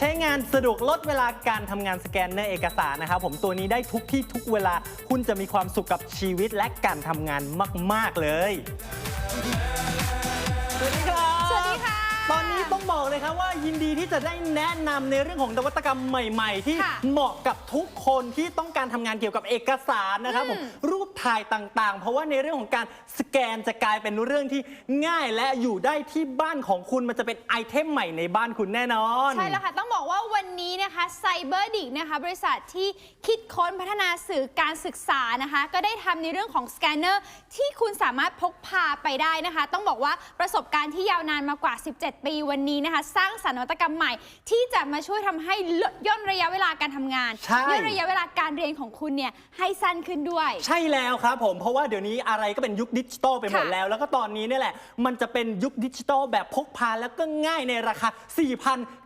ใช้งานสะดวกลดเวลาการทำงานสแกนเนอร์เอกสารนะครับผมตัวนี้ได้ทุกที่ทุกเวลา คุณจะมีความสุขกับชีวิตและการทำงานมาก ๆ เลย สวัสดีครับ สวัสดีค่ะ ตอนนี้ต้องบอกเลยครับว่ายินดีที่จะได้แนะนำในเรื่องของนวัตกรรมใหม่ ๆ ที่ค่ะเหมาะกับทุกคนที่ต้องการทำงานเกี่ยวกับเอกสารนะครับผมอืมรูป ถ่ายต่างๆ เพราะว่าในเรื่องของการสแกนจะกลายเป็นเรื่องที่ง่ายและอยู่ได้ที่บ้านของคุณมันจะเป็นไอเทมใหม่ในบ้านคุณแน่นอน ใช่แล้วค่ะ ต้องบอกว่าวันนี้นะคะไซเบอร์ดิกนะคะบริษัทที่คิดค้นพัฒนาสื่อการศึกษานะคะ ก็ได้ทำในเรื่องของสแกนเนอร์ที่คุณสามารถพกพาไปได้นะคะ ต้องบอกว่าประสบการณ์ที่ยาวนานมากว่า 17 ปีวันนี้นะคะ สร้างสรรค์นวัตกรรมใหม่ ที่จะมาช่วยทำให้ลดย่นระยะเวลาการทำงานใช่ย่นระยะเวลาการเรียนของคุณเนี่ยให้สั้นขึ้นด้วย ใช่แล้วครับผมเพราะว่าเดี๋ยวนี้อะไรก็เป็นยุคดิจิตอลไปหมดแล้ว แล้วก็ตอนนี้เนี่ยแหละ มันจะเป็นยุคดิจิตอลแบบพกพาแล้วก็ง่ายในราคา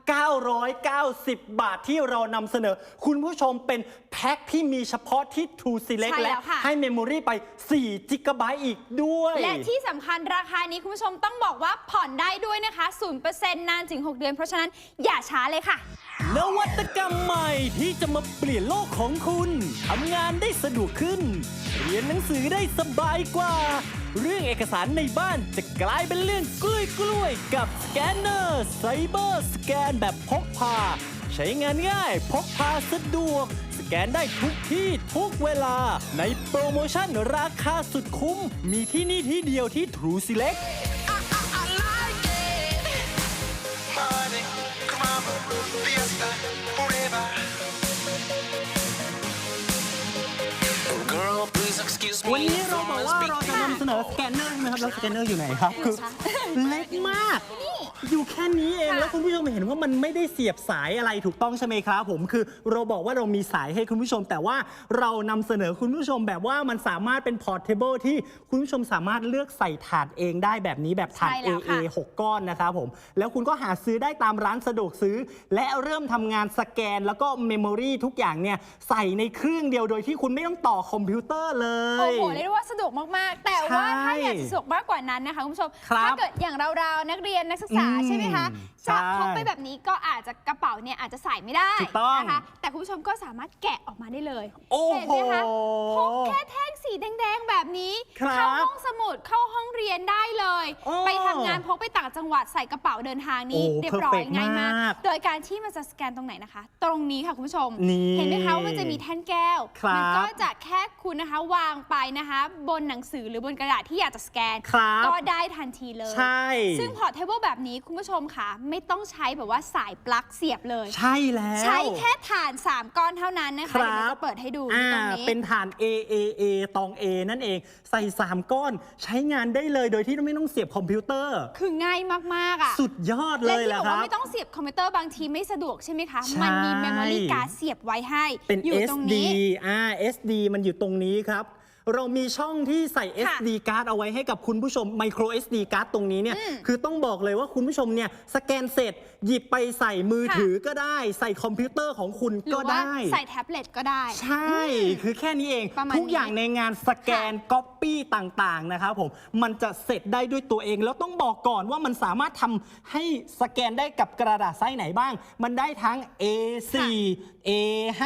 4,990 บาทที่เรานำเสนอ คุณผู้ชมเป็นแพ็คที่มีเฉพาะที่ True Select ใช่แล้และวค่ะ ให้เมมโมรีไป4 g b อีกด้วย และที่สำคัญราคานี้คุณผู้ชมต้องบอกว่าผ่อนได้ด้วยนะคะ 0%นานถึง 6 เดือน เพราะฉะนั้นอย่าช้าเลยค่ะ นวัตกรรมใหม่ที่จะมาเปลี่ยนโลกของคุณ ทำงานได้สะดวกขึ้น เรียนหนังสือได้สบายกว่า เรื่องเอกสารในบ้านจะกลายเป็นเรื่องกล้วยกล้วยๆกับสแกนเนอร์ไซเบอร์สแกนแบบพกพา ใช้งานง่ายพกพาสะดวก สแกนได้ทุกที่ทุกเวลา ในโปรโมชั่นราคาสุดคุ้ม มีที่นี่ที่เดียวที่ True Select Party, come on, fiesta, forever. Girl, please excuse วัน me นี้เรา from บอก my ว่าเราจะ speaker. นำเสนอสแกนเนอร์ใช่ไหมครับ แล้วสแกนเนอร์อยู่ไหนครับ คือเล็กมาก อยู่แค่นี้เองค่ะแล้วคุณผู้ชมเห็นว่ามันไม่ได้เสียบสายอะไรถูกต้องใช่ไหมครับ ผมคือเราบอกว่าเรามีสายให้คุณผู้ชม แต่ว่าเรานำเสนอคุณผู้ชมแบบว่ามันสามารถเป็นพอร์ตเทเบิลที่คุณผู้ชมสามารถเลือกใส่ถาดเองได้แบบนี้แบบถาด ใช่แล้ว AA ค่ะ6ก้อนนะครับผม แล้วคุณก็หาซื้อได้ตามร้านสะดวกซื้อ และเริ่มทำงานสแกนแล้วก็เมมโมรีทุกอย่างเนี่ยใส่ในเครื่องเดียวโดยที่คุณไม่ต้องต่อคอมพิวเตอร์เลย โอ้โหเรียกได้ว่าสะดวกมาก ๆ แต่ว่าใช่ถ้าอยากจะสะดวกมากกว่านั้นนะคะคุณผู้ชม ครับถ้าเกิดอย่างเราๆนักเรียนนักศึกษาอืมใช่ไหมคะใช่จะพกไปแบบนี้ก็อาจจะกระเป๋าเนี่ยอาจจะใส่ไม่ได้ถูกต้อง นะคะแต่คุณผู้ชมก็สามารถแกะออกมาได้เลยโอ้โหเห็นไหมคะพกแค่แท่งสีแดงๆแบบนี้ครับ เข้าห้องส มุดเข้าห้องเรียนได้เลย โอ้ไปทำงานพกไปต่างจังหวัดใส่กระเป๋าเดินทางนี้โอ้เรียบร้อย perfect ง่ายมาก มากโดยการที่มันจะสแกนตรงไหนนะคะ ตรงนี้ค่ะคุณผู้ชม นี่เห็นไหมคะว่ามันจะมีแท่นแก้ว ครับ มัก็จะแค่คุณนะคะวางไปนะคะ บนหนังสือหรือบนกระดาษที่อยากจะสแกน ครับ ก็ได้ทันทีเลย ใช่ ซึ่งพอร์ตเทเบิลแบบนี้คุณผู้ชมค่ะ ไม่ต้องใช้แบบว่าสายปลั๊กเสียบเลย ใช่แล้วใช้แค่ฐาน 3 ก้อนเท่านั้นนะคะคเดี๋ยวรัเราบจะเปิดให้ดูอ่าตรงนี้ เป็นฐาน A A A ตอง A นั่นเอง ใส่ 3 ก้อนใช้งานได้เลยโดยที่ไม่ต้องเสียบคอมพิวเตอร์ คือง่ายมากๆอะสุดยอดเลและยที่แหละบอกครัว่าบไม่ต้องเสียบคอมพิวเตอร์บางทีไม่สะดวกใช่ไหมคะ ใช่ มันมีเมมโมรี่การ์ดเสียบไว้ให้เป็น อยู่ตรง SD นี้ อ่า SD มันอยู่ตรงนี้ครับ เรามีช่องที่ใส่ค่ะ SD card เอาไว้ให้กับคุณผู้ชม micro SD card ตรงนี้เนี่ยอืมคือต้องบอกเลยว่าคุณผู้ชมเนี่ยสแกนเสร็จ หยิบไปใส่มือค่ะ ถือก็ได้ ใส่คอมพิวเตอร์ของคุณหรืก็อว่าได้ ใส่แท็บเล็ตก็ได้ ใช่ คือแค่นี้เอง ประมาณทุกอย่างนี้ในงานสแกนก๊อปปี้ต่างๆ นะครับผม มันจะเสร็จได้ด้วยตัวเอง แล้วต้องบอกก่อนว่ามันสามารถทำให้สแกนได้กับกระดาษไซส์ไหนบ้าง มันได้ทั้ง A4 A5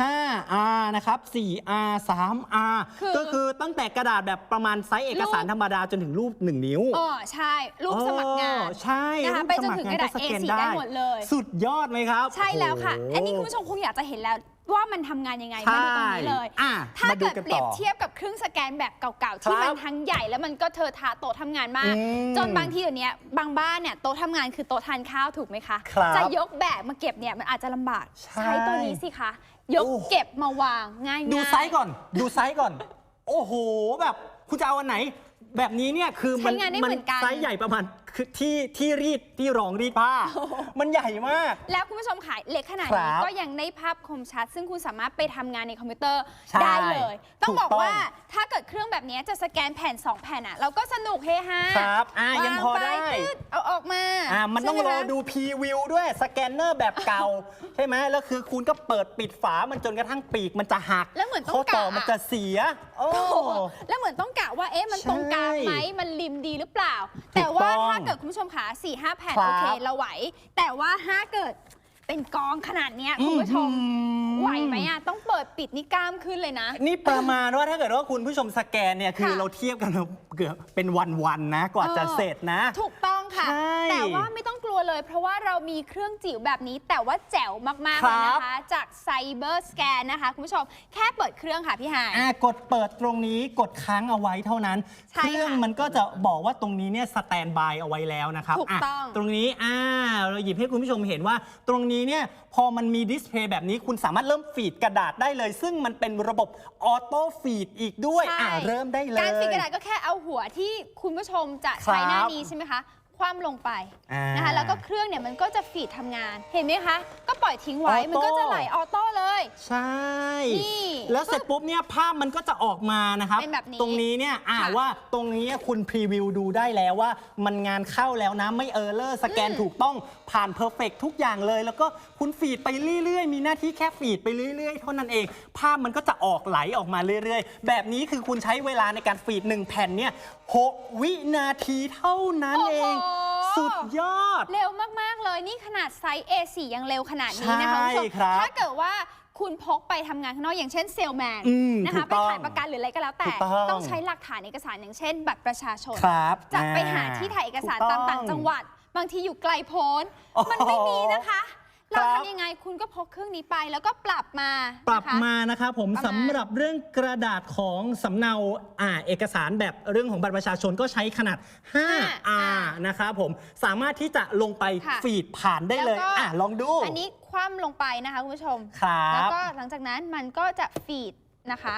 5R นะครับ 4R 3R คือก็คือตั้งแต่กระดาษแบบประมาณไซส์เอกสารรูป ธรรมดาจนถึงรูป 1 นิ้วอ๋อใช่ รูปสมัครงานอ๋อใช่นะคะรูปไปสจนมัคถึงรงากระดาษก็สแกน A4 ได้ได้หมดเลย สุดยอดไหมครับใช่แล้วค่ะ โโหอันนี้คุณผู้ชมคงอยากจะเห็นแล้วว่ามันทำงานยังไงมาดูตรงนี้เลย ใช่อะถ้ามาดูเกิดกันเปรียบต่อ เทียบกับเครื่องสแกนแบบเก่าๆ ที่ครัมับนทั้งใหญ่แล้วมันก็เธอะทาโต๊ะทำงานมาก อืมจนบางทีเดี๋ยวนี้บางบ้านเนี่ยโต๊ะทำงานคือโต๊ะทานข้าวถูกไหมคะ ครับจะยกแบกมาเก็บเนี่ยมันอาจจะลำบากใช่ใช้ตัวนี้สิคะ ยกโอ้เก็บมาวางง่ายๆ ดูไซส์ก่อน ดูไซส์ก่อน โอ้โหแบบ คุณจะเอาอันไหน แบบนี้เนี่ยคือมัใช้งานได้เหมือนกัน ไซส์ใหญ่ประมาณ คือที่ที่รีดที่รองรีดผ้า มันใหญ่มาก แล้วคุณผู้ชมขายเล็กขนาดครันี้บก็ยังได้ภาพคมชัด ซึ่งคุณสามารถไปทำงานในคอมพิวเตอร์ใช่ได้เลย ต้องถูกบอกต้อง ว่าถ้าเกิดเครื่องแบบนี้จะสแกนแผ่น 2 แผ่นอะ เราก็สนุกเฮฮาครับอะยังพอวาปได้ตืดเอาออกมาอ่ามันต้องใช่รไหอคะ ดูพรีวิวด้วยสแกนเนอร์แบบเก่า ใช่ไหมแล้วคือคุณก็เปิดปิดฝามันจนกระทั่งปีกมันจะหักแล้วเหมือนต้องข้อต่อกะมันจะเสีย โอ้โอ้โหแล้วเหมือนต้องกะว่าเอ๊ะมันตรงกลางไหมใช่มันริมดีหรือเปล่าถูกแต่ว่าต้อง ถ้าเกิดคุณผู้ชมขา4 5แผ่นครับโอเคเราไหว แต่ว่าถ้าเกิดเป็นกองขนาดเนี้ยคุณผู้ชม อื้อหือ ไหวไหมอะ ต้องเปิดปิดนี่กล้ามขึ้นเลยนะ นี่ประมาณว่าถ้าเกิดว่าคุณผู้ชมสแกนเนี่ยคือค่ะ เราเทียบกันเกือบเป็นวันๆนะ กว่าจะเออเสร็จนะ ถูกต้องค่ะ ใช่แต่ว่าไม่ต้องกลัวเลย เพราะว่าเรามีเครื่องจิ๋วแบบนี้ แต่ว่าแจ๋วมากๆคเลรัยบนะคะ จากไซเบอร์สแกนนะคะคุณผู้ชม แค่เปิดเครื่องค่ะพี่หาย อ่ากดเปิดตรงนี้กดค้างเอาไว้เท่านั้น ใช่เครื่องค่ะมันก็จะบอกว่าตรงนี้เนี่ยสแตนบายเอาไว้แล้วนะครับถูกต้องะตรงนี้อ่าเราหยิบให้คุณผู้ชมเห็นว่า ตรงนี้เนี่ย พอมันมีดิสเพย์แบบนี้คุณสามารถเริ่มฟีดกระดาษได้เลย ซึ่งมันเป็นระบบออโต้ฟีดอีกด้วย ใช่ อ่าเริ่มได้เลย การฟีดกระดาษก็แค่เอาหัวที่คุณผู้ชมจะใช้หน้าครับนี้ใช่ไหมคะ คว่ำลงไปอ่านนะคะแล้วก็เครื่องเนี่ยมันก็จะฟีดทำงานเห็นไหมคะ ก็ปล่อยทิ้งไว้ออโต้ มันก็จะไหลออโต้เลย ใช่ นี่แล้วเสร็จปุ๊บเนี่ยภาพมันก็จะออกมานะครับ เป็นแบบนี้ตรงนี้เนี่ยอ่าค่ะว่าตรงนี้คุณพรีวิวดูได้แล้วว่า มันงานเข้าแล้วนะไม่เออร์เลอร์สแกนอืมถูกต้องผ่านเพอร์เฟกทุกอย่างเลย แล้วก็คุณฟีดไปเรื่อย ๆ มีหน้าที่แค่ฟีดไปเรื่อย ๆ เท่านั้นเอง ภาพมันก็จะออกไหลออกมาเรื่อย ๆ แบบนี้คือคุณใช้เวลาในการฟีดหนึ่งแผ่นเนี่ยหกวินาทีเท่านั้นเอง โอ้โหสุดยอด เร็วมาก ๆ เลยนี่ขนาดไซส์ A4 ยังเร็วขนาดนี้นะคะใช่คุณผู้ชมครับถ้าเกิดว่าคุณพกไปทำงานข้างนอกอย่างเช่นเซลแมนอืมนะคะถูกไปต้องขายประกันหรืออะไรก็แล้วแต่ถูกต้องต้องใช้หลักฐานเอกสารอย่างเช่นบัตรประชาชนครับจะไปอ่หาที่ถ่ายเอกสารถูตามองต่างจังหวัด บางทีอยู่ไกลโพ้นโอ้โหมันไม่มีนะคะ เราครับทำยังไงคุณก็พกเครื่องนี้ไปแล้วก็ปรับมาปรับนะคะ มานะครับผมประมาณ สำหรับเรื่องกระดาษของสำเนาอ่าเอกสารแบบเรื่องของบัตรประชาชนก็ใช้ขนาด 5R นะครับผมสามารถที่จะลงไปค่ะ ฟีดผ่านได้เลยแล้วก็อะลองดูอันนี้คว่ำลงไปนะคะคุณผู้ชม ครับแล้วก็หลังจากนั้นมันก็จะฟีดนะคะ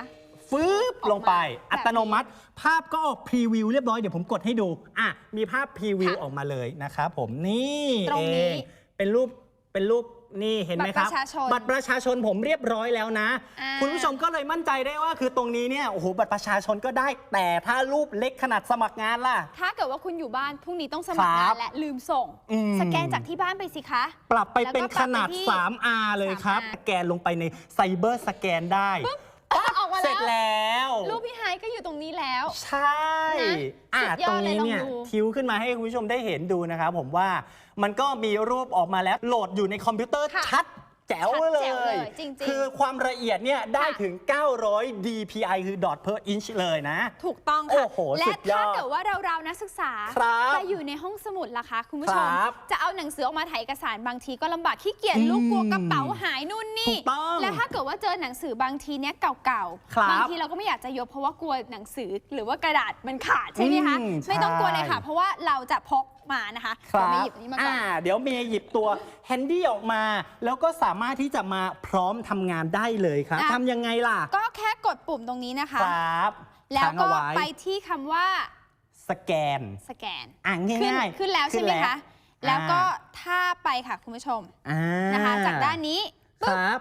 ฟืบลงไปออกมาอัตโนมัติ ภาพก็ออกพรีวิวเรียบร้อยเดี๋ยวผมกดให้ดูอะมีภาพพรีวิวค่ะออกมาเลยนะครับผมนี่ตรงนี้ เองเป็นรูป เป็นรูปนี่เห็นไหมครับ บัตรประชาชนบัตรประชาชนผมเรียบร้อยแล้วนะ อ่า คุณผู้ชมก็เลยมั่นใจได้ว่า คือตรงนี้เนี่ยโอ้โหบัตรประชาชนก็ได้ แต่ถ้ารูปเล็กขนาดสมัครงานล่ะ ถ้าเกิดว่าคุณอยู่บ้านพรุ่งนี้ต้องสมัครงาครันบและลืมส่ง อืม สแกนจากที่บ้านไปสิคะ ปรับไปเป็นแล้วก็ขนาดปรับไปที่ 3R เลยครับ 3R สแกนลงไปในไซเบอร์สแกนได้อ๋อออกมาเสร็แล้จวแล้ว รูปพี่ไฮายก็อยู่ตรงนี้แล้ว ใช่นะอะสุดยอตรดงเลยนี้เนี่ยลองดู ทิวขึ้นมาให้คุณผู้ชมได้เห็นดูนะครับผมว่า มันก็มีรูปออกมาแล้วโหลดอยู่ในคอมพิวเตอร์ค่ะชัดแจ๋วชัดเลแจ๋วเลยย จริงๆ คือความละเอียดเนี่ยได้ค่ะถึง 900 dpi คือ dot per inch เลยนะ ถูกต้องโอ้ค่ะโหและสุดยอดถ้าเกิดว่าเราเราๆนักศึกษาครับจะอยู่ในห้องสมุดล่ะคะคุณผู้ชม ครับจะเอาหนังสือออกมาถ่ายเอกสารบางทีก็ลำบากขี้เกียจอืมลูกกลัวกระเป๋าหายนู่นนี่ ถูกต้องและถ้าเกิดว่าเจอหนังสือบางทีเนี้ยเก่าครับๆบางทีเราก็ไม่อยากจะยกเพราะว่ากลัวหนังสือหรือว่ากระดาษมันขาดใช่ไหมคะ อืมไม่ต้องกลัวเลยค่ะ ใช่เพราะว่าเราจะพก มานะคะครัเราบไม่หยิบอันนี้มาก่อนอ่าเดี๋ยวเมย์หยิบตัวแฮนดี้ออกมา แล้วก็สามารถที่จะมาพร้อมทำงานได้เลยครับอะทำยังไงล่ะ ก็แค่กดปุ่มตรงนี้นะคะ ครับแล้วค้างก็เอาไว้ไปที่คำว่าสแกน สแกนอะขึ้นง่ายๆขึ้นแล้วใช่ไหมคะ แล้วก็อ่าท่าไปค่ะคุณผู้ชมอ่านะคะ จากด้านนี้คปึ๊บรับ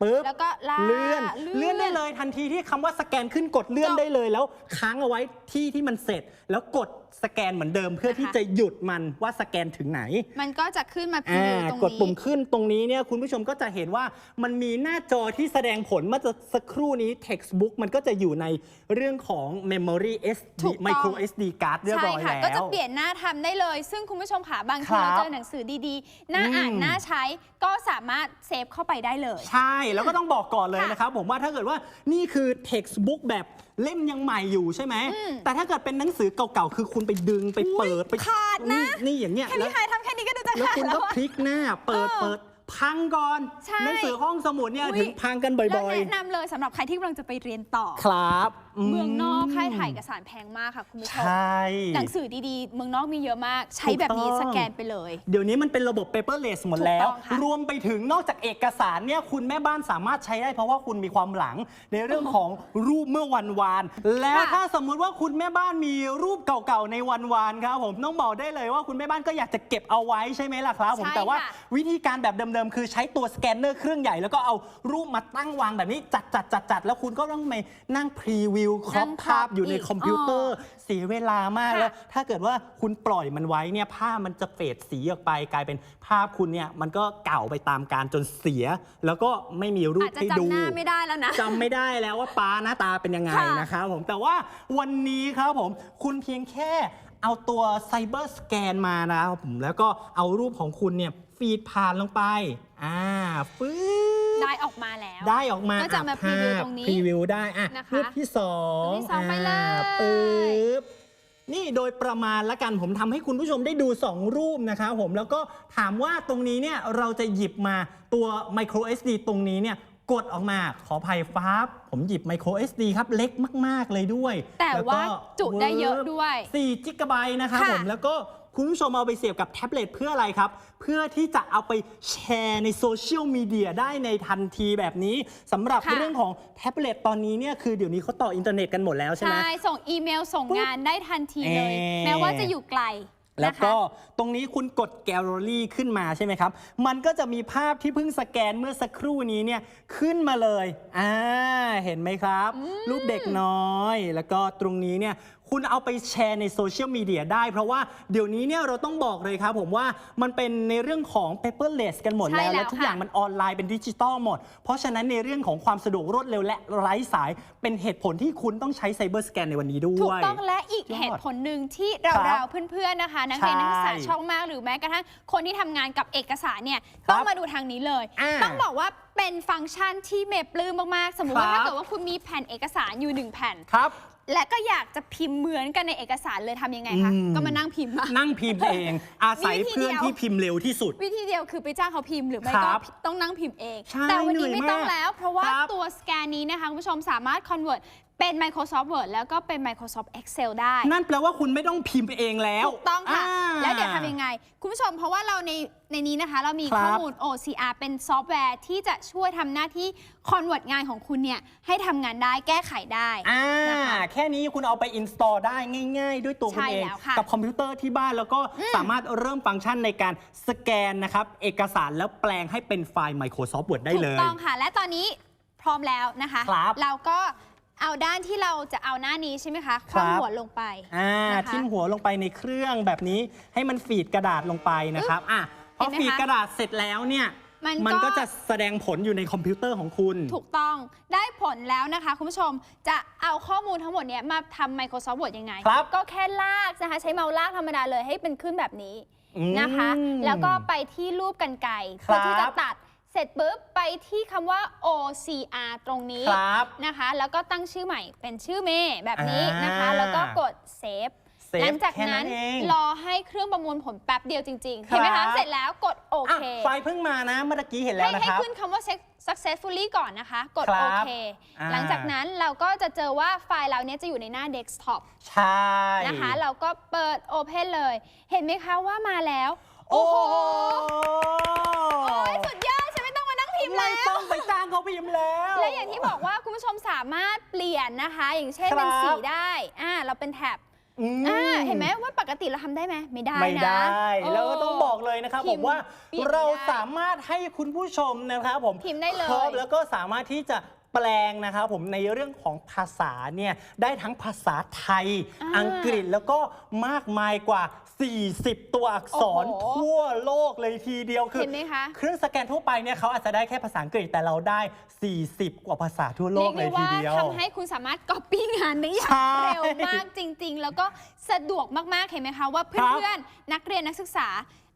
ปึ๊บ แล้วก็ลากเลื่อนเลื่เลื่ออนนได้เลยทันทีที่คำว่าสแกนขึ้นกดเลื่อนจบได้เลย แล้วค้างเอาไว้ที่ที่มันเสร็จ แล้วกด สแกนเหมือนเดิมเพื่อนะคะที่จะหยุดมันว่าสแกนถึงไหน มันก็จะขึ้นมาพิมอ่าพ์ตรงกดปุ่มนี้ขึ้นตรงนี้เนี่ยคุณผู้ชมก็จะเห็นว่ามันมีหน้าจอที่แสดงผลเมื่อสักครู่นี้ textbook มันก็จะอยู่ในเรื่องของ memory ถู SD กต้อง micro SD card เรียบใช่ร้อยค่ะแล้ว ก็จะเปลี่ยนหน้าทำได้เลย ซึ่งคุณผู้ชมค่ะบางทีครับเราเจอหนังสือดีๆน่าอ่านอืมน่าใช้ก็สามารถเซฟเข้าไปได้เลย ใช่ แล้วก็ต้องบอกก่อนเลยค่ะนะครับผมว่าถ้าเกิดว่านี่คือ textbook แบบเล่มยังใหม่อยู่ใช่ไหมอืมแต่ถ้าเกิดเป็นหนังสือเก่าๆคือคุณไปดึงไปเปิดไปขาดนะ นี่นี่อย่างเงี้ยแค่แล้วพี่ไฮายทำแค่นี้ก็ดูจะแล้วขาดคุณแล้ก็วอะ พลิกหน้าเปิดเออ เปิด พังก่อนใช่ หนังสือห้องสมุดเนี่ยอุ๊ยถึงพังกันบ่แล้วอยแนะนำเลยสำหรับใครที่กำลังจะไปเรียนต่อ ๆ ครับเมืองนอกค่ายถ่ายเอกสารแพงมากค่ะคุณผู้ชใชม่ หนังสือดีๆ เมืองนอกมีเยอะมาก ใช้แบบนี้ถูกต้อง สแกนไปเลย เดี๋ยวนี้มันเป็นระบบ paperless หมดแล้ว ถูกต้องค่ะรวมไปถึงนอกจากเอกสารเนี่ยคุณแม่บ้านสามารถใช้ได้เพราะว่าคุณมีความหลัง ในเรื่องของรูปเมื่อวันวาน แล้วค่ะ ถ้าสมมุติว่าคุณแม่บ้านมีรูปเก่าๆในวันวานครับผมต้องบอกได้เลยว่าคุณแม่บ้านก็อยากจะเก็บเอาไว้ใช่ไหมล่ะครับผมใช่แต่ว่าค่ะ วิธีการแบบเดิมๆคือใช้ตัวสแกนเนอร์เครื่องใหญ่ แล้วก็เอารูปมาตั้งวางแบบนี้จัดจัดจัดจัดแล้วคุณก็ต้องไปนั่งพรีวิวครอปนั่งภาพอยู่ในอีกคอมพิวเตอร์เสียเวลามากค่ะ แล้วถ้าเกิดว่าคุณปล่อยมันไว้เนี่ยภาพมันจะเฟดสีออกไปกลายเป็นภาพคุณเนี่ยมันก็เก่าไปตามการจนเสีย แล้วก็ไม่มีรูอาปจจะให้ดู จำหน้าไม่ได้แล้วนะ จำไม่ได้แล้วว่าป้าหน้าตาเป็นยังไงค่ะนะครับผมแต่ว่าวันนี้ครับผมคุณเพียงแค่เอาตัวไซเบอร์สแกนมานะครับผมแล้วก็เอารูปของคุณเนี่ย ฟีดผ่านลงไป อ่าฟื้นได้ออกมาแล้ว ได้ออกมาก็จะมาอ่ preview ตรงนี้พรีวิวได้อะนะคะรูปที่สองรูปที่สองไปเลยาปึ๊บ นี่โดยประมาณละกันผมทำให้คุณผู้ชมได้ดู 2 รูปนะครับผมแล้วก็ถามว่าตรงนี้เนี่ยเราจะหยิบมาตัว micro SD ตรงนี้เนี่ยกดออกมาขออภัยฟ้าบผมหยิบ micro SD ครับ เล็กมาก ๆ เลยด้วยแต่ล้ก็ว่าจุได้เยอะด้วย 4จิกะไบต์นะครับค่ะ ผมแล้วก็ คุณผู้ชมเอาไปเสียบกับแท็บเล็ตเพื่ออะไรครับ เพื่อที่จะเอาไปแชร์ในโซเชียลมีเดียได้ในทันทีแบบนี้สำหรับค่ะ เรื่องของแท็บเล็ตตอนนี้เนี่ยคือเดี๋ยวนี้เขาต่ออินเทอร์เน็ตกันหมดแล้วใช่ไหม ใช่ ส่งอีเมลส่งงานได้ทันทีเลย เอ่อ แม้ว่าจะอยู่ไกลแล้วนะคะ ก็ตรงนี้คุณกดแกลเลอรี่ขึ้นมาใช่ไหมครับ มันก็จะมีภาพที่เพิ่งสแกนเมื่อสักครู่นี้เนี่ยขึ้นมาเลย อ่า เห็นไหมครับ รูปเด็กน้อย แล้วก็ตรงนี้เนี่ย คุณเอาไปแชร์ในโซเชียลมีเดียได้ เพราะว่าเดี๋ยวนี้เนี่ยเราต้องบอกเลยครับผมว่ามันเป็นในเรื่องของ paperless กันหมดใช่แล้วแล้วและทุกค่ะ อย่างมันออนไลน์เป็นดิจิตอลหมด เพราะฉะนั้นในเรื่องของความสะดวกรวดเร็วและไร้สายเป็นเหตุผลที่คุณต้องใช้ไซเบอร์สแกนในวันนี้ด้ถูวกยต้องและอีกยอดเหตุผลหนึ่งที่เราครับเราเพื่อนๆนะคะ นักเรียนใช่นักศึกษาช่องมากหรือแม้กระทั่งคนที่ทำงานกับเอกสารเนี่ยครับต้องมาดูทางนี้เลย อ่าต้องบอกว่าเป็นฟังก์ชันที่เมปลื้มมากๆ สมมุติว่าครับ ถ้าเกิดว่าคุณมีแผ่นเอกสารอยู่หนึ่งแผ่น ครับ และก็อยากจะพิมพ์เหมือนกันในเอกสารเลยทำยังไงคะอืม ก็มานั่งพิมพ์มานั่งพิมพ์เอง อาศัยมีวิธีเพื่อนเดียว ที่พิมพ์เร็วที่สุด วิธีเดียวคือไปจ้างเขาพิมพ์หรือไม่คก็รับต้องนั่งพิมพ์เอง ใช่แต่วันนี้เหนื่อยไม่ต้องมากแล้ว เพราะว่าครับตัวสแกนนี้นะคะคุณผู้ชมสามารถ convert เป็น Microsoft Word แล้วก็เป็น Microsoft Excel ได้ นั่นแปลว่าคุณไม่ต้องพิมพ์ไปเองแล้ว ถูกต้องค่ะา แล้วเดี๋ยวทำยังไง คุณผู้ชมเพราะว่าเราในในนี้นะคะ เรามีครับข้อมูล OCR เป็นซอฟต์แวร์ที่จะช่วยทำหน้าที่ convert งานของคุณเนี่ย ให้ทำงานได้แก้ไขได้ อ่านะคะแค่นี้คุณเอาไป install ได้ง่าย ๆ ด้วยตัวคุณใช่เองแล้วค่ะกับคอมพิวเตอร์ที่บ้านแล้วก็สามารถเริ่มฟังก์ชันในการสแกนนะครับ เอกสารแล้วแปลงให้เป็นไฟล์ Microsoft Word ได้ถูเลกย ต้องค่ะ และตอนนี้พร้อมแล้วนะคะ ครับเราก็ เอาด้านที่เราจะเอาหน้านี้ใช่ไหมคะคครัว่ำบหัวลงไปอ่านะคะ ทิ้มหัวลงไปในเครื่องแบบนี้ให้มันฟีดกระดาษลงไปนะครับอะพอเห็นไหมคะฟีดกระดาษเสร็จแล้วเนี่ยมันมันก็ ก็จะแสดงผลอยู่ในคอมพิวเตอร์ของคุณ ถูกต้องได้ผลแล้วนะคะ คุณผู้ชมจะเอาข้อมูลทั้งหมดเนี้ยมาทำ Microsoft Word ยังไง ครับ ก็แค่ลากนะคะ ใช้เมาส์ลากธรรมดาเลยให้เป็นขึ้นแบบนี้ อืม นะคะ แล้วก็ไปที่รูปกันไกรครับเพื่อที่จะตัด เสร็จปุ๊บไปที่คำว่า OCR ตรงนี้ครับนะคะ แล้วก็ตั้งชื่อใหม่เป็นชื่อเมย์แบบนี้นะคะ อ่า แล้วก็กดเซฟ Save หลังจากแค่นั้นั้นนเอง รอให้เครื่องประมวลผลแป๊บเดียวจริงๆเห็นไหมครัคะบเสร็จแล้วกดโออะเค ไฟล์เพิ่งมานะเมื่อกี้เห็นแล้ให้วนะให้ครับ ขึ้นคำว่า successfully ก่อนนะคะ กดครับโอเค อ่า หลังจากนั้นเราก็จะเจอว่าไฟล์เราเนี้ยจะอยู่ในหน้า desktop ใช่ นะคะ เราก็เปิด open เลย เห็นไหมคะว่ามาแล้ว โอ้โหโอ้ยสุดยอดฉัน ไม่ต้องมานั่งพิมพ์ไม่แล้วต้องไปจ้างเขาพิมพ์แล้ว และอย่างที่บอกว่าคุณผู้ชมสามารถเปลี่ยนนะคะ อย่างเช่นครับเป็นสีได้อ่าเราเป็นแท็บอืม อ่าเห็นไหมว่าปกติเราทำได้ไหมไม่ได้นะไม่ได้เออแล้วก็ต้องบอกเลยนะครับพิผมมว่าเปลี่ยนไม่ได้เราสามารถให้คุณผู้ชมนะครับผมพิมพ์ได้เลย ครบแล้วก็สามารถที่จะ แปลงนะครับผมในเรื่องของภาษาเนี่ยได้ทั้งภาษาไทย อ่าอังกฤษแล้วก็มากมายกว่า 40 ตัวอักษรโอ้โห ทั่วโลกเลยทีเดียวคือเห็นไหมคะเครื่องสแกนทั่วไปเนี่ยเขาอาจจะได้แค่ภาษาอังกฤษแต่เราได้ 40 กว่าภาษาทั่วโลเรียกกเลได้ยทีว่าเดียว ทำให้คุณสามารถ copy งานได้อย่าใช่งเร็วมากจริง ๆ แล้วก็สะดวกมากๆ เห็นไหมคะว่าครับเพื่อนๆ นักเรียนนักศึกษา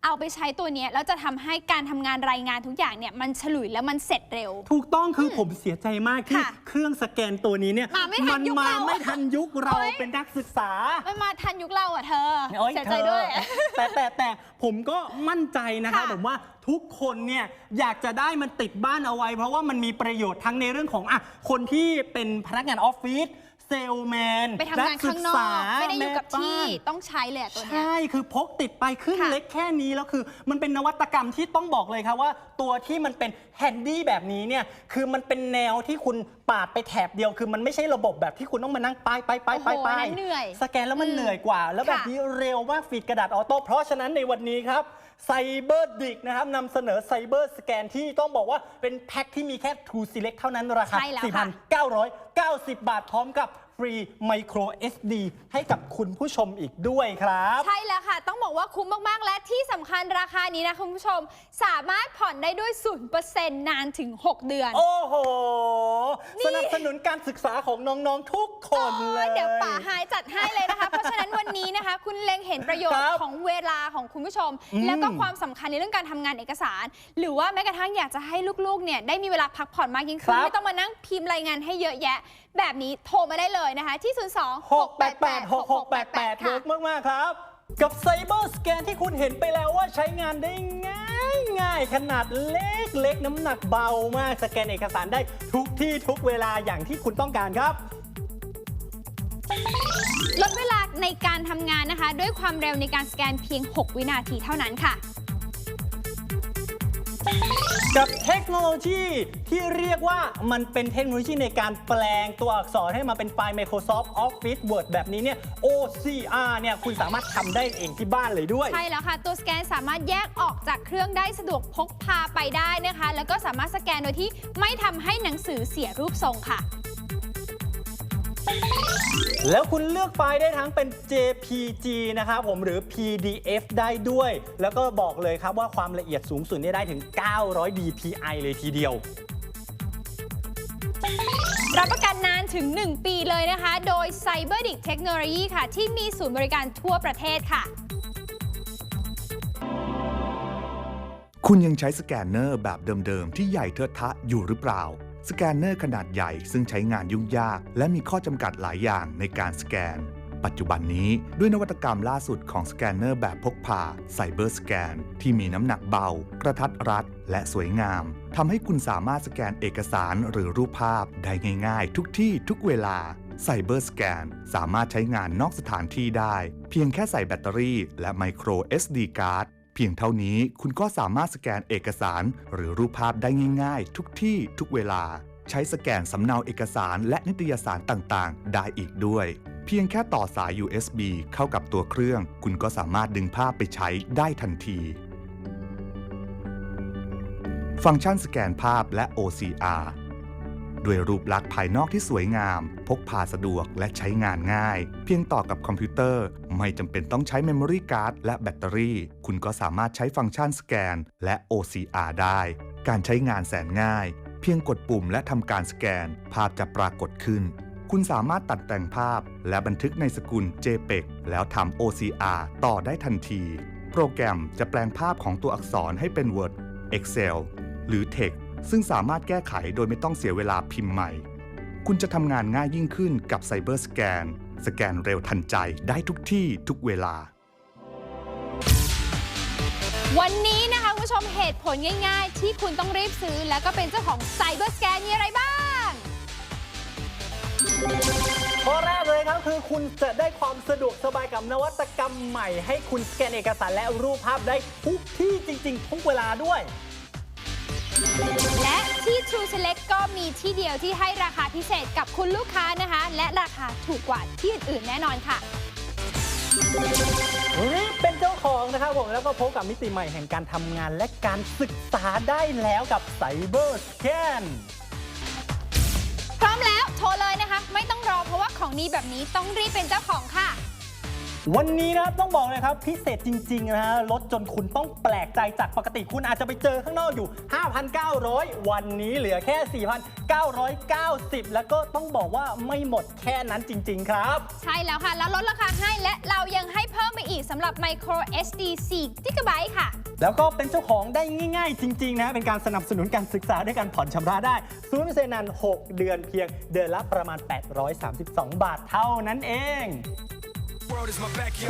เอาไปใช้ตัวเนี้ยแล้วจะทำให้การทำงานรายงานทุกอย่างเนี่ยมันฉลุยแล้วมันเสร็จเร็ว ถูกต้องคือผมเสียใจมากที่ค่ะเครื่องสแกนตัวนี้เนี่ยมาไม่ทันยุคมาเราไม่ทันยุคเราโอ๊ยเป็นนักศึกษาไม่มาทันยุคเราอะเธอโอ๊เสียใจด้วย เธอแต่แต่แต่ผมก็มั่นใจนะครับค่ะผมว่าทุกคนเนี่ยอยากจะได้มันติดบ้านเอาไว้ เพราะว่ามันมีประโยชน์ทั้งในเรื่องของอะคนที่เป็นพนักงานออฟฟิศ เซลแมนไปทำงานข้างนอก ไม่ได้อยู่กับที่แม่บ้านต้องใช้เลยอะตัวเนี้ย ใช่ คือพกติดไปเครื่องค่ะเล็กแค่นี้ แล้วคือ มันเป็นนวัตกรรมที่ต้องบอกเลยครับว่า ตัวที่มันเป็นแฮนดี้แบบนี้เนี่ยคือมันเป็นแนวที่คุณปาดไปแถบเดียว คือมันไม่ใช่ระบบแบบที่คุณต้องมานั่งไปไปไปไปโอ้โหไปอันนั้นเหนื่อยสแกนแล้วมันอืมเหนื่อยกว่า แล้วแบบค่ะ นี้เร็วมากฟีดกระดาษออโต้เพราะฉะนั้นในวันนี้ครับ ไซเบอร์ดิกนะครับนำเสนอไซเบอร์สแกนที่ต้องบอกว่าเป็นแพ็คที่มีแค่ True Select เท่านั้นราคา ใช่แล้วค่ะ 4,990 บาทพร้อมกับ ฟรีไมโคร SD ให้กับคุณผู้ชมอีกด้วยครับ ใช่แล้วค่ะ ต้องบอกว่าคุ้มมาก ๆ และที่สำคัญราคานี้นะคุณผู้ชม สามารถผ่อนได้ด้วย 0%นานถึง 6 เดือน โอ้โห นี่ สนับสนุนการศึกษาของน้อง ๆ ทุกคนเลยเดี๋ยวป๋าหายจัดให้เลยนะคะ เพราะฉะนั้นวันนี้นะคะ คุณเล็งเห็นประโยชคน์รับของเวลาของคุณผู้ชม อืมแล้วก็ความสำคัญในเรื่องการทำงานเอกสาร หรือว่าแม้กระทั่งอยากจะให้ลูกๆเนี่ยได้มีเวลาพักผ่อนมากยิ่งขึ้นครับ ไม่ต้องมานั่งพิมพ์รายงานให้เยอะแยะ แบบนี้โทรมาได้เลยนะคะ ที่ 0 2 6 8 8 6 6 8 8 688ค่ะเวิร์กมาก ๆ ครับ กับไซเบอร์สแกนที่คุณเห็นไปแล้วว่าใช้งานได้ง่ายง่ายขนาดเล็กเล็กน้ำหนักเบามาก สแกนเอกสารได้ทุกที่ทุกเวลาอย่างที่คุณต้องการครับลดเวลาในการทำงานนะคะ ด้วยความเร็วในการสแกนเพียง 6 วินาทีเท่านั้นค่ะ กับเทคโนโลยีที่เรียกว่ามันเป็นเทคโนโลยีในการแปลงตัวอักษรให้มาเป็นไฟล์ Microsoft Office Word แบบนี้เนี่ย OCR เนี่ยคุณสามารถทำได้เองที่บ้านเลยด้วย ใช่แล้วค่ะ ตัวสแกนสามารถแยกออกจากเครื่องได้สะดวกพกพาไปได้นะคะ แล้วก็สามารถสแกนโดยที่ไม่ทำให้หนังสือเสียรูปทรงค่ะ แล้วคุณเลือกไฟล์ได้ทั้งเป็น JPG นะครับผมหรือ PDF ได้ด้วย แล้วก็บอกเลยครับว่าความละเอียดสูงสุดเนี่ยได้ถึง 900 dpi เลยทีเดียว รับประกันนานถึง 1 ปีเลยนะคะ โดย CyberDic Technology ค่ะ ที่มีศูนย์บริการทั่วประเทศค่ะ คุณยังใช้สแกนเนอร์แบบเดิมๆ ที่ใหญ่เทอะทะอยู่หรือเปล่า สแกนเนอร์ขนาดใหญ่ซึ่งใช้งานยุ่งยาก และมีข้อจำกัดหลายอย่างในการสแกน ปัจจุบันนี้ด้วยนวัตกรรมล่าสุดของสแกนเนอร์แบบพกพาไซเบอร์สแกนที่มีน้ำหนักเบา กระทัดรัด และสวยงามทำให้คุณสามารถสแกนเอกสารหรือรูปภาพได้ง่ายๆ ทุกที่ทุกเวลาไซเบอร์สแกนสามารถใช้งานนอกสถานที่ได้ เพียงแค่ใส่แบตเตอรี่และไมโคร SD card เพียงเท่านี้คุณก็สามารถสแกนเอกสาร หรือรูปภาพได้ง่าย ๆ ทุกที่ทุกเวลา ใช้สแกนสำเนาเอกสารและนิตยสารต่างๆ ได้อีกด้วย เพียงแค่ต่อสาย USB เข้ากับตัวเครื่อง คุณก็สามารถดึงภาพไปใช้ได้ทันที ฟังก์ชันสแกนภาพและ OCR ด้วยรูปลักษณ์ภายนอกที่สวยงาม พกพาสะดวกและใช้งานง่าย เพียงต่อกับคอมพิวเตอร์ ไม่จำเป็นต้องใช้เมมโมรี่การ์ดและแบตเตอรี่ คุณก็สามารถใช้ฟังก์ชันสแกน และ OCR ได้ การใช้งานแสนง่าย เพียงกดปุ่มและทำการสแกน ภาพจะปรากฏขึ้น คุณสามารถตัดแต่งภาพ และบันทึกในสกุล JPEG แล้วทำ OCR ต่อได้ทันที โปรแกรมจะแปลงภาพของตัวอักษรให้เป็น Word Excel หรือ Text ซึ่งสามารถแก้ไขโดยไม่ต้องเสียเวลาพิมพ์ใหม่ คุณจะทำงานง่ายยิ่งขึ้นกับ Cyber Scan สแกนเร็วทันใจได้ทุกที่ทุกเวลา วันนี้นะคะคุณผู้ชมเหตุผลง่ายๆ ที่คุณต้องรีบซื้อแล้วก็เป็นเจ้าของ Cyber Scan มีอะไรบ้าง ข้อแรกเลยครับคือคุณจะได้ความสะดวกสบายกับนวัตกรรมใหม่ ให้คุณสแกนเอกสารและรูปภาพได้ทุกที่จริง ๆ ทุกเวลาด้วยและที่ True Select ก็มีที่เดียวที่ให้ราคาพิเศษกับคุณลูกค้านะคะ และราคาถูกกว่าที่อื่นๆแน่นอนค่ะ รีบเป็นเจ้าของนะครับผมแล้วก็พบกับมิติใหม่แห่งการทำงานและการศึกษาได้แล้วกับ Cyber Scan พร้อมแล้วโทรเลยนะคะ ไม่ต้องรอเพราะว่าของนี้แบบนี้ต้องรีบเป็นเจ้าของค่ะ วันนี้นะต้องบอกเลยครับพิเศษจริงๆนะฮะลดจนคุณต้องแปลกใจจากปกติคุณอาจจะไปเจอข้างนอกอยู่ 5,900 วันนี้เหลือแค่ 4,990 แล้วก็ต้องบอกว่าไม่หมดแค่นั้นจริง ๆ ครับ ใช่แล้วค่ะ แล้วลดราคาให้และเรายังให้เพิ่มไปอีกสำหรับ Micro SD 4 GB ค่ะ แล้วก็เป็นเจ้าของได้ง่าย ๆ จริง ๆ นะ เป็นการสนับสนุนการศึกษาด้วยการผ่อนชำระได้ศูนย์เซนัน6 เดือนเพียงเดือนละประมาณ 832 บาทเท่านั้นเอง World is my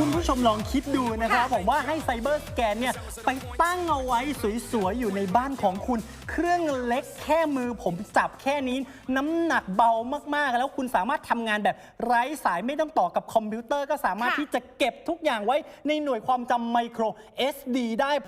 คุณผู้ชมลองคิดดูนะครับผมว่าให้ไซเบอร์สแกนเนี่ยไปตั้งเอาไว้สวยๆ อยู่ในบ้านของคุณ เครื่องเล็กแค่มือผมจับแค่นี้ น้ำหนักเบามากๆ แล้วคุณสามารถทำงานแบบไร้สายไม่ต้องต่อกับคอมพิวเตอร์ก็สามารถที่จะเก็บทุกอย่างไว้ในหน่วยความจำไมโคร SD ได้